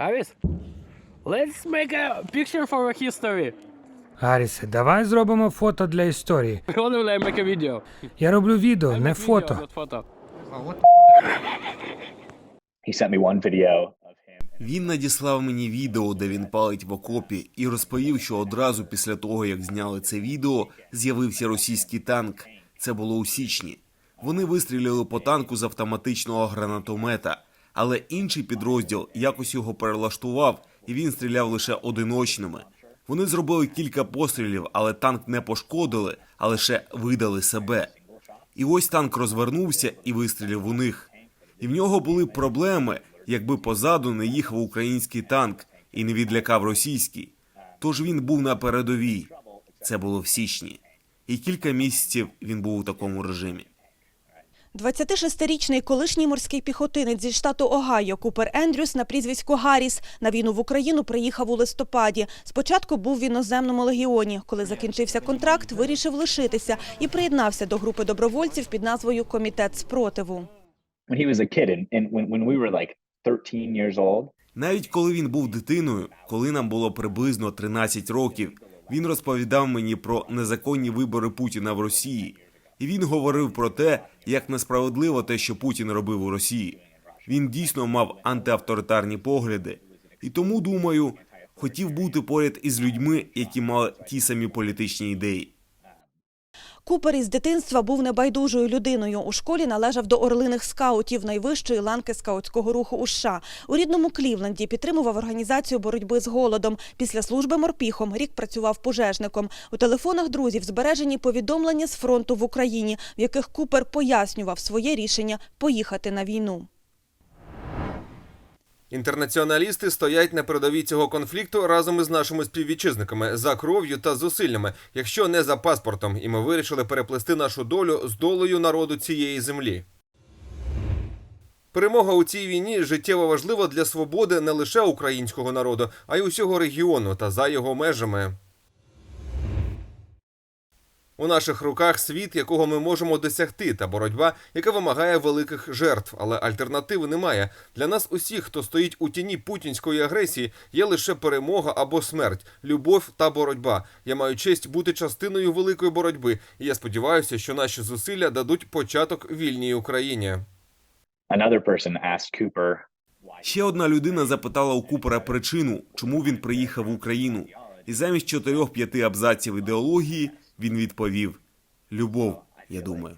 Harris, let's make a picture for our history. Гаррісе, давай зробимо фото для історії. I make a video? Я роблю відео, не video, фото. not photo. He sent me one video. Він надіслав мені відео, де він палить в окопі, і розповів, що одразу після того, як зняли це відео, з'явився російський танк. Це було у січні. Вони вистрілили по танку з автоматичного гранатомета, але інший підрозділ якось його перелаштував, і він стріляв лише одиночними. Вони зробили кілька пострілів, але танк не пошкодили, а лише видали себе. І ось танк розвернувся і вистрілив у них. І в нього були проблеми, якби позаду не їхав український танк і не відлякав російський. Тож він був на передовій. Це було в січні. І кілька місяців він був у такому режимі. 26-річний колишній морський піхотинець зі штату Огайо Купер Ендрюс на прізвисько Гарріс на війну в Україну приїхав у листопаді. Спочатку був в іноземному легіоні. Коли закінчився контракт, вирішив лишитися і приєднався до групи добровольців під назвою Комітет спротиву. When he was a kid, and, and when, when we were like 13 years old, Навіть коли він був дитиною, коли нам було приблизно 13 років, він розповідав мені про незаконні вибори Путіна в Росії. І він говорив про те, як несправедливо те, що Путін робив у Росії. Він дійсно мав антиавторитарні погляди, і тому, думаю, хотів бути поряд із людьми, які мали ті самі політичні ідеї. Купер із дитинства був небайдужою людиною. У школі належав до орлиних скаутів найвищої ланки скаутського руху у США. У рідному Клівленді підтримував організацію боротьби з голодом. Після служби морпіхом рік працював пожежником. У телефонах друзів збережені повідомлення з фронту в Україні, в яких Купер пояснював своє рішення поїхати на війну. Інтернаціоналісти стоять на передовій цього конфлікту разом із нашими співвітчизниками за кров'ю та зусиллями, якщо не за паспортом, і ми вирішили переплести нашу долю з долею народу цієї землі. Перемога у цій війні життєво важлива для свободи не лише українського народу, а й усього регіону та за його межами. У наших руках світ, якого ми можемо досягти, та боротьба, яка вимагає великих жертв, але альтернативи немає. Для нас усіх, хто стоїть у тіні путінської агресії, є лише перемога або смерть, любов та боротьба. Я маю честь бути частиною великої боротьби, і я сподіваюся, що наші зусилля дадуть початок вільній Україні. another person Ще одна людина запитала у Купера причину, чому він приїхав в Україну, і замість чотирьох-п'яти абзаців ідеології він відповів: Любов, я думаю.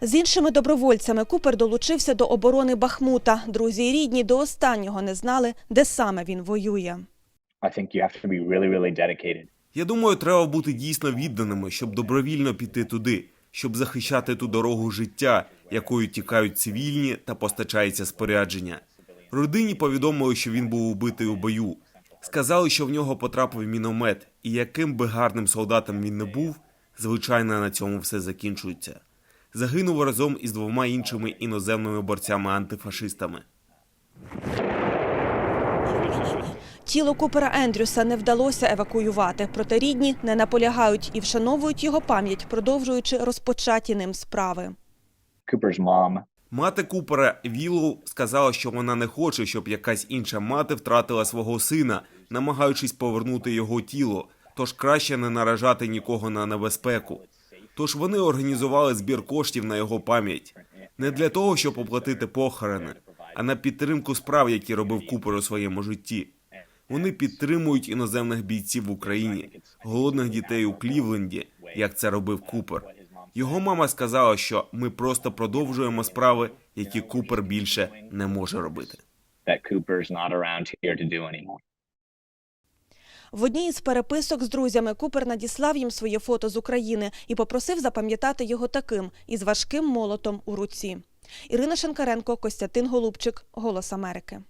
З іншими добровольцями Купер долучився до оборони Бахмута. Друзі і рідні до останнього не знали, де саме він воює. Я думаю, треба бути дійсно відданими, щоб добровільно піти туди, щоб захищати ту дорогу життя, якою тікають цивільні та постачається спорядження. Родині повідомили, що він був убитий у бою. Сказали, що в нього потрапив міномет, і яким би гарним солдатом він не був, звичайно, на цьому все закінчується. Загинув разом із двома іншими іноземними борцями-антифашистами. Тіло Купера Ендрюса не вдалося евакуювати, проте рідні не наполягають і вшановують його пам'ять, продовжуючи розпочаті ним справи. Cooper's mom Мати Купера Віллоу сказала, що вона не хоче, щоб якась інша мати втратила свого сина, намагаючись повернути його тіло, тож краще не наражати нікого на небезпеку. Тож вони організували збір коштів на його пам'ять не для того, щоб оплатити похорони, а на підтримку справ, які робив Купер у своєму житті. Вони підтримують іноземних бійців в Україні, голодних дітей у Клівленді, як це робив Купер. Його мама сказала, що ми просто продовжуємо справи, які Купер більше не може робити. В одній із переписок з друзями Купер надіслав їм своє фото з України і попросив запам'ятати його таким із важким молотом у руці. Ірина Шенкаренко, Костянтин Голубчик, Голос Америки.